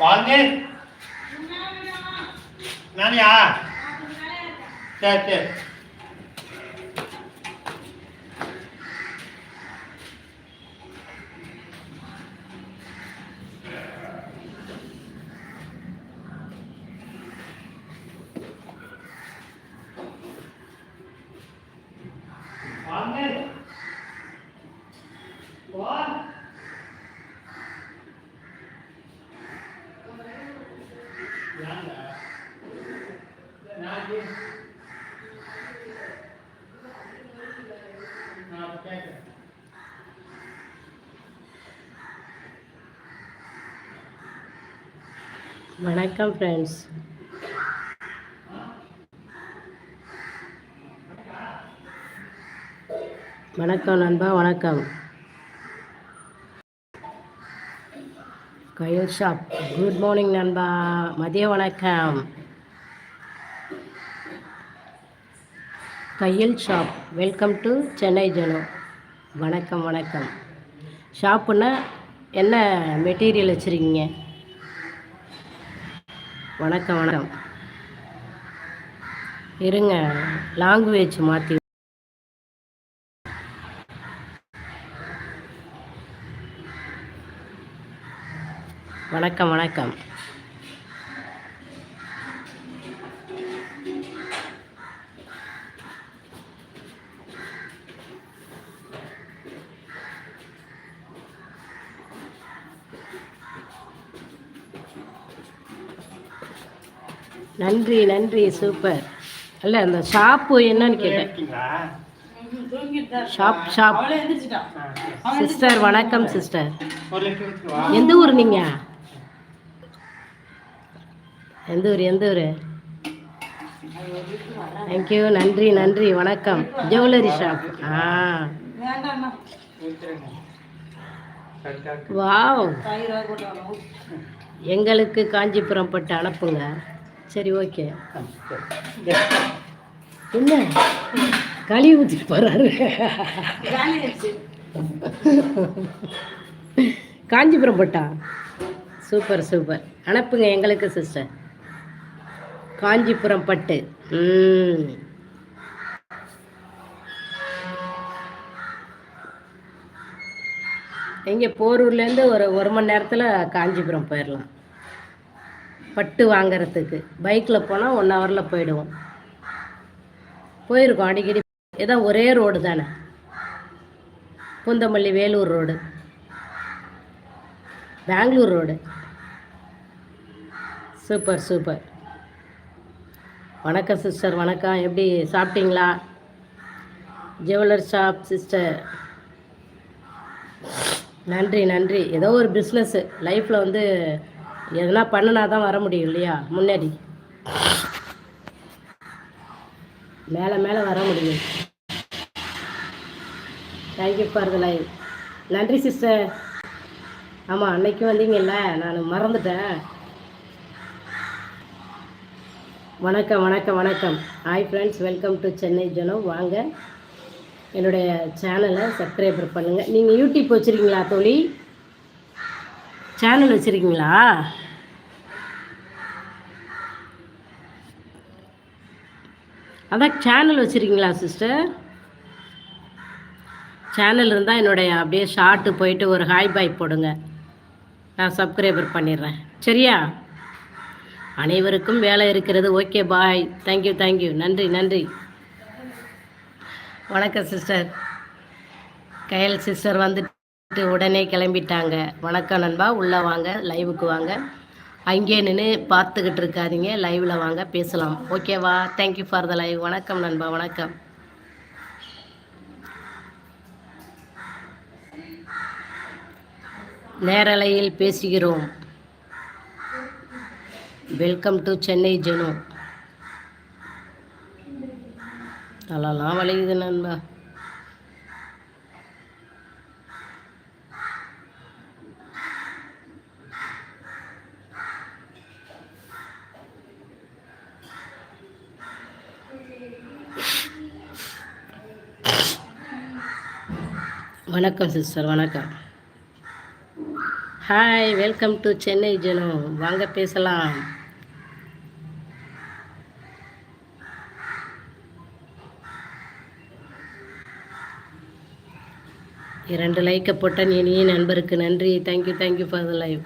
பாருங்க. நானியா சரி சரி. வணக்கம் ஃப்ரெண்ட்ஸ் வணக்கம் நண்பா வணக்கம். கயல் ஷாப் குட் மார்னிங் நண்பா. மதிய வணக்கம். Kayal shop welcome to Chennai Jano வணக்கம் வணக்கம். ஷாப்புன்னா என்ன மெட்டீரியல் வச்சுருக்கீங்க? வணக்கம் வணக்கம். இருங்க லாங்குவேஜ் மாற்றி வணக்கம் வணக்கம். நன்றி நன்றி சூப்பர் அல்ல அந்த ஷாப்பு என்னன்னு கேட்டேன். ஷாப் ஷாப் சிஸ்டர் வணக்கம் சிஸ்டர் எந்த ஊர் நீங்க? எந்த ஊர் எந்த ஊர்? தேங்க்யூ நன்றி நன்றி வணக்கம். ஜுவல்லரி ஷாப் ஆ. வாவ் எங்களுக்கு காஞ்சிபுரம் பட்டு அனுப்புங்க. சரி ஓகே. என்ன? களி ஊற்றிட்டு போகிறாரு காஞ்சிபுரம் பட்டா? Super super. அனுப்புங்க எங்களுக்கு சிஸ்டர் காஞ்சிபுரம் பட்டு. ம். எங்கே போரூர்லேருந்து ஒரு ஒரு மணி நேரத்தில் காஞ்சிபுரம் போயிடலாம் பட்டு வாங்குறதுக்கு. பைக்கில் போனால் ஒன் ஹவரில் போயிடுவோம். போயிருக்கோம் அடிக்கடி. ஏதோ ஒரே ரோடு தானே. Poonamallee Vellore road Bangalore road super super வணக்கம் சிஸ்டர் வணக்கம். எப்படி சாப்பிட்டீங்களா? ஜுவல்லர் ஷாப் சிஸ்டர் நன்றி நன்றி. ஏதோ ஒரு பிஸ்னஸ்ஸு லைஃப்பில் வந்து எதனா பண்ணினா தான் வர முடியும் இல்லையா? முன்னாடி. மேலே மேலே வர முடியும். Thank you for the live நன்றி சிஸ்டர் ஆமாம் அன்னைக்கு வந்தீங்கல்ல நான் மறந்துட்டேன். வணக்கம் வணக்கம் வணக்கம். Hi friends welcome to Chennai Janam வாங்க. என்னுடைய சேனலை சப்ஸ்கிரைபர் பண்ணுங்கள் நீங்கள் யூடியூப் வச்சுருக்கீங்களா தோழி? சேனல் வச்சுருக்கீங்களா? அதான் சேனல் வச்சுருக்கீங்களா சிஸ்டர்? சேனல் இருந்தால் என்னுடைய அப்படியே ஷார்ட்டு போயிட்டு ஒரு ஹாய் பாய் போடுங்க. நான் சப்ஸ்கிரைபர் பண்ணிடுறேன். சரியா? அனைவருக்கும் வேலை இருக்கிறது. ஓகே பாய் தேங்க்யூ தேங்க்யூ நன்றி நன்றி. வணக்கம் சிஸ்டர். கயல் சிஸ்டர் வந்துட்டு உடனே கிளம்பிட்டாங்க. வணக்கம் நண்பா உள்ளே வாங்க லைவுக்கு வாங்க. அங்கேயே நின்று பார்த்துக்கிட்டு இருக்காதீங்க லைவில் வாங்க பேசலாம். ஓகேவா தேங்க்யூ ஃபார் த லைவ் வணக்கம் நண்பா வணக்கம். நேரலையில் பேசுகிறோம். வெல்கம் டு சென்னை ஜெனோ தலைலாம் வலிக்குது நண்பா. வணக்கம் சிஸ்டர் வணக்கம். Hi welcome to Chennai Jano வாங்க பேசலாம். இரண்டு லைக்கை போட்ட நீ நண்பருக்கு நன்றி. Thank you thank you for the live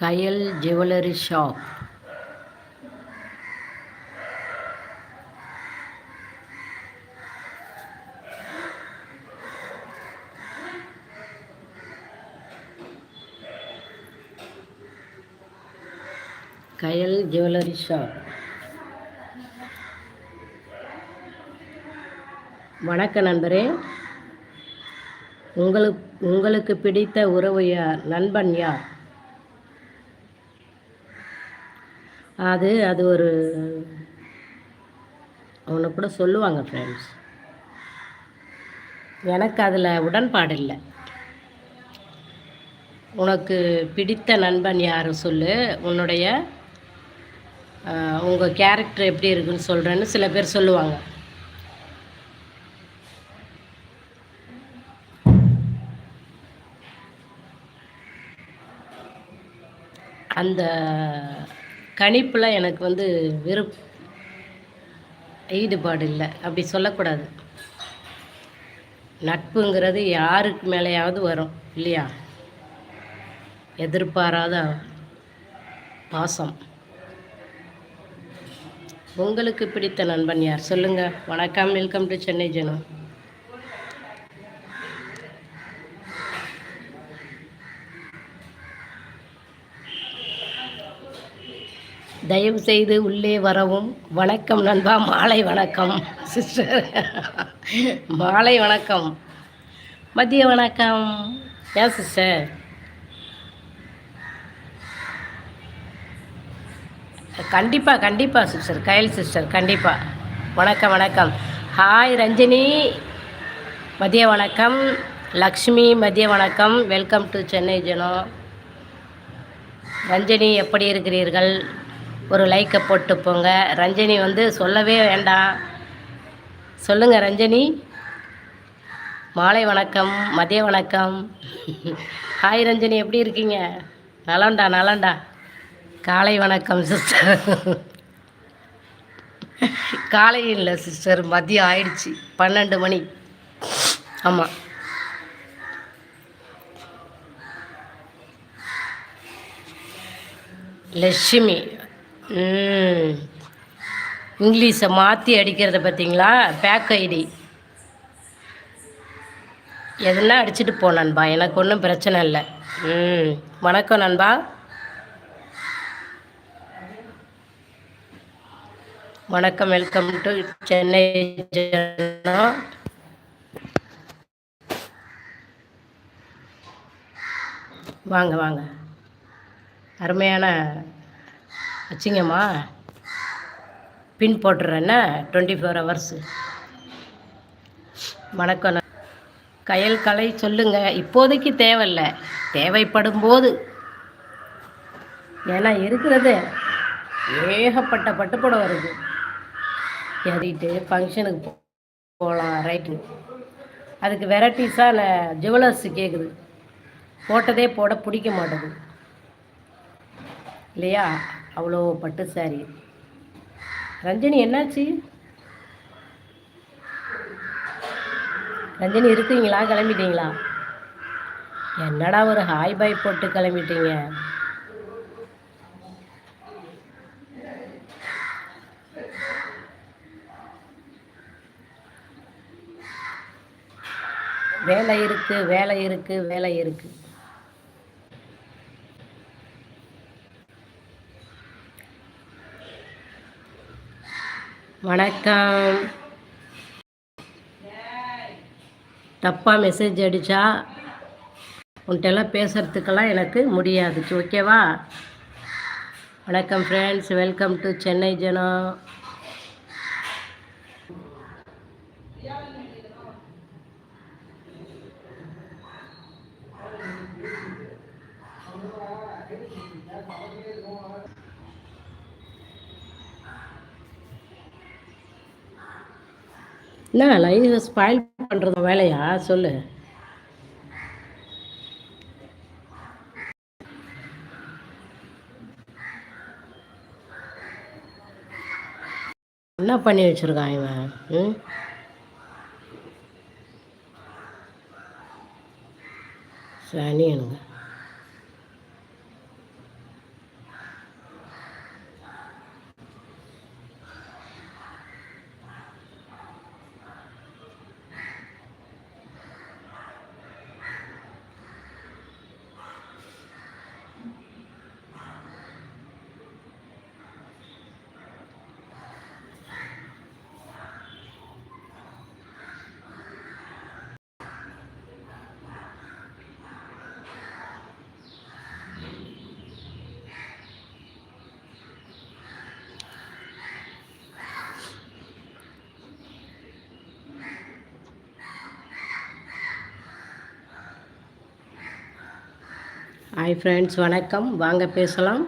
Kayal jewellery shop Kayal jewellery shop வணக்க நண்பரே. உங்களுக்கு உங்களுக்கு பிடித்த உறவு யார்? நண்பன் யார்? அது அது ஒரு அவனை கூட சொல்லுவாங்க ஃப்ரெண்ட்ஸ் எனக்கு அதில் உடன்பாடு இல்லை. உனக்கு பிடித்த நண்பன் யார் சொல்லு? உன்னுடைய உங்கள் கேரக்டர் எப்படி இருக்குன்னு சொல்கிறேன்னு சில பேர் சொல்லுவாங்க. அந்த கணிப்பில் எனக்கு வந்து விருப் ஈடுபாடு இல்லை அப்படி சொல்லக்கூடாது. நட்புங்கிறது யாருக்கு மேலேயாவது வரும் இல்லையா? எதிர்பாராத பாசம். உங்களுக்கு பிடித்த நண்பன் யார்? சொல்லுங்கள் வணக்கம். வெல்கம் டு சென்னை ஜனம் தயவு செய்து உள்ளே வரவும். வணக்கம் நண்பா மாலை வணக்கம் சிஸ்டர் மாலை வணக்கம். மதிய வணக்கம். ஏன் சிஸ்டர் கண்டிப்பாக கண்டிப்பாக சிஸ்டர் கயல் சிஸ்டர் கண்டிப்பாக வணக்கம் வணக்கம். ஹாய் ரஞ்சினி. மதிய வணக்கம். லக்ஷ்மி மதிய வணக்கம். Welcome to Chennai Jano. Ranjani எப்படி இருக்கிறீர்கள்? ஒரு லைக்கை போட்டு போங்க ரஞ்சனி வந்து சொல்லவே வேண்டாம். சொல்லுங்கள் ரஞ்சனி. மாலை வணக்கம் மதிய வணக்கம். ஹாய் ரஞ்சனி எப்படி இருக்கீங்க? நலண்டா நலண்டா காலை வணக்கம் சிஸ்டர் காலை இல்லை சிஸ்டர் மதியம் ஆயிடுச்சு. பன்னெண்டு மணி. ஆமாம் லட்சுமி. இங்கிலீஷை மாற்றி அடிக்கிறத பார்த்தீங்களா? Fake ID. எதுனா அடிச்சுட்டு போ நண்பா. எனக்கு ஒன்றும் பிரச்சனை இல்லை. ம். வணக்கம் நண்பா. வணக்கம். வெல்கம் டு சென்னை வாங்க வாங்க. அருமையான வச்சுங்கம்மா. பின் போட்டுறேன்னா டுவெண்ட்டி ஃபோர் ஹவர்ஸு வணக்கம். கயல் கலை சொல்லுங்கள் இப்போதைக்கு தேவையில்லை. தேவைப்படும் போது ஏன்னா இருக்கிறது ஏகப்பட்ட பட்டுப்படம் வருது ஏறிட்டு ஃபங்க்ஷனுக்கு போகலாம் ரைட்டு அதுக்கு வெரைட்டிஸாக ஜுவல்லர்ஸ் கேட்குது போட்டதே போட பிடிக்க மாட்டேது. இல்லையா? அவ்வளோ பட்டு சாரி ரஞ்சனி என்னாச்சு? ரஞ்சனி இருக்கீங்களா? கிளம்பிட்டீங்களா? என்னடா ஒரு ஹாய் பாய் போட்டு கிளம்பிட்டீங்க? வேலை இருக்குது வேலை இருக்குது வேலை இருக்குது வணக்கம். தப்பாக மெசேஜ் அடித்தா உன்ட்டெல்லாம் பேசுகிறதுக்கெல்லாம் எனக்கு முடியாது. ஓகேவா வணக்கம் ஃப்ரெண்ட்ஸ் வெல்கம் டு சென்னை ஜனம் என்ன லைவ் ஸ்பாயில் பண்ணுறது வேலையா? சொல்லு. என்ன பண்ணி வச்சிருக்கான் இவன்? ம்? சனியனுங்க ஹாய் ஃப்ரெண்ட்ஸ் வணக்கம். வாங்க பேசலாம்.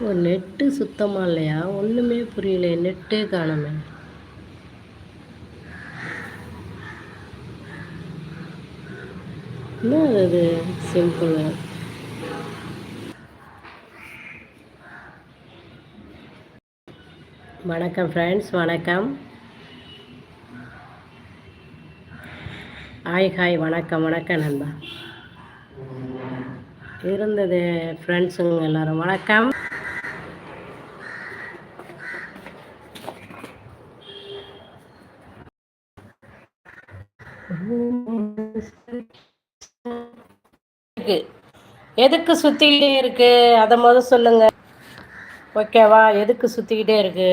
ஓ நெட்டு சுத்தமாக இல்லையா? ஒன்றுமே புரியல. நெட்டே காணமே. என்ன அது சிம்பிள் வணக்கம் ஃப்ரெண்ட்ஸ் வணக்கம். ஹாய் ஹாய் வணக்கம் வணக்கம் நண்பா. இருந்தது ஃப்ரெண்ட்ஸுங்க எல்லாரும் வணக்கம். இருக்கு எதுக்கு சுத்திக்கிட்டே இருக்கு? அதை முத சொல்லுங்க. ஓகேவா? எதுக்கு சுத்திக்கிட்டே இருக்கு?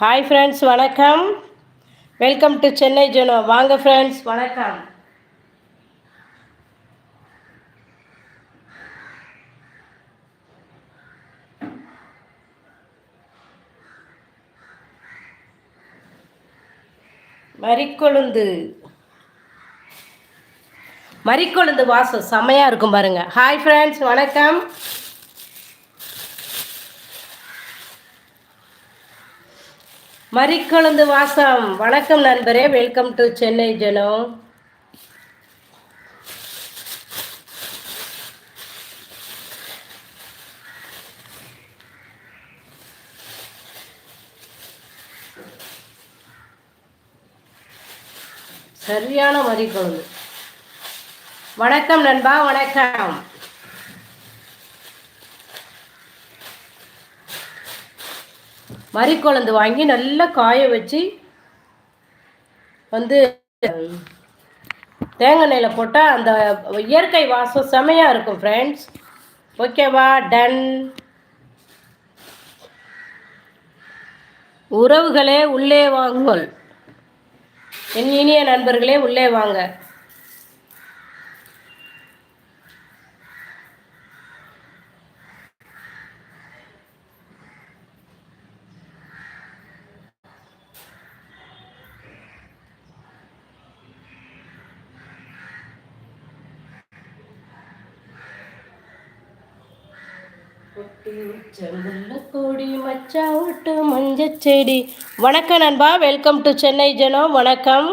ஹாய் ஃப்ரெண்ட்ஸ் வணக்கம். வெல்கம் டு சென்னை ஜனோ வாங்க ஃப்ரெண்ட்ஸ் வணக்கம். மறிக்கொழுந்து. மறிக்கொழுந்து வாசம் செமையா இருக்கும் பாருங்க. ஹாய் ஃப்ரெண்ட்ஸ் வணக்கம். மறிக்கொழுந்து வாசம். வணக்கம் நண்பரே வெல்கம் டு சென்னை ஜனோ சரியான மறிக்கொழுந்து வணக்கம் நண்பா வணக்கம். மறிக்குழந்து வாங்கி நல்லா காய வச்சு வந்து தேங்காய் எண்ணெயில் போட்டால் அந்த இயற்கை வாசம் செமையாக இருக்கும் ஃப்ரெண்ட்ஸ் ஓகேவா? டன் உறவுகளே உள்ளே வாங்குங்கள். என் இனிய நண்பர்களே உள்ளே வாங்க. செங்குள்ள மச்சா விட்டு வணக்கம் நண்பா வெல்கம் டு சென்னை ஜனம் வணக்கம்.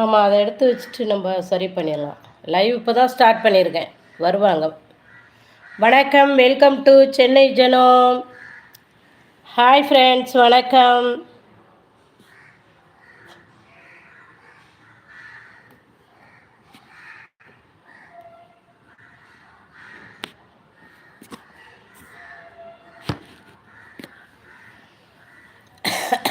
ஆமாம் அதை எடுத்து வச்சுட்டு நம்ம சரி பண்ணிடலாம். லைவ் இப்போ தான் ஸ்டார்ட் பண்ணியிருக்கேன். வருவாங்க. வணக்கம் வெல்கம் டு சென்னை ஜனம் ஹாய் ஃப்ரெண்ட்ஸ் வணக்கம்.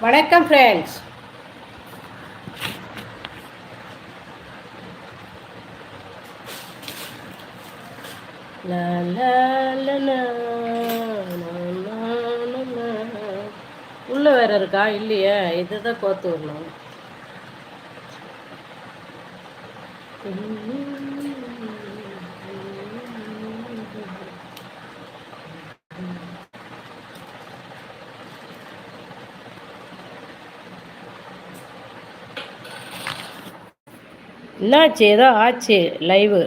வணக்கம் ஃப்ரெண்ட்ஸ் உள்ள வேற இருக்கா? இல்லையே. இதுதான் கோத்து விடணும். என்னாச்சு? ஏதோ ஆச்சு லைவு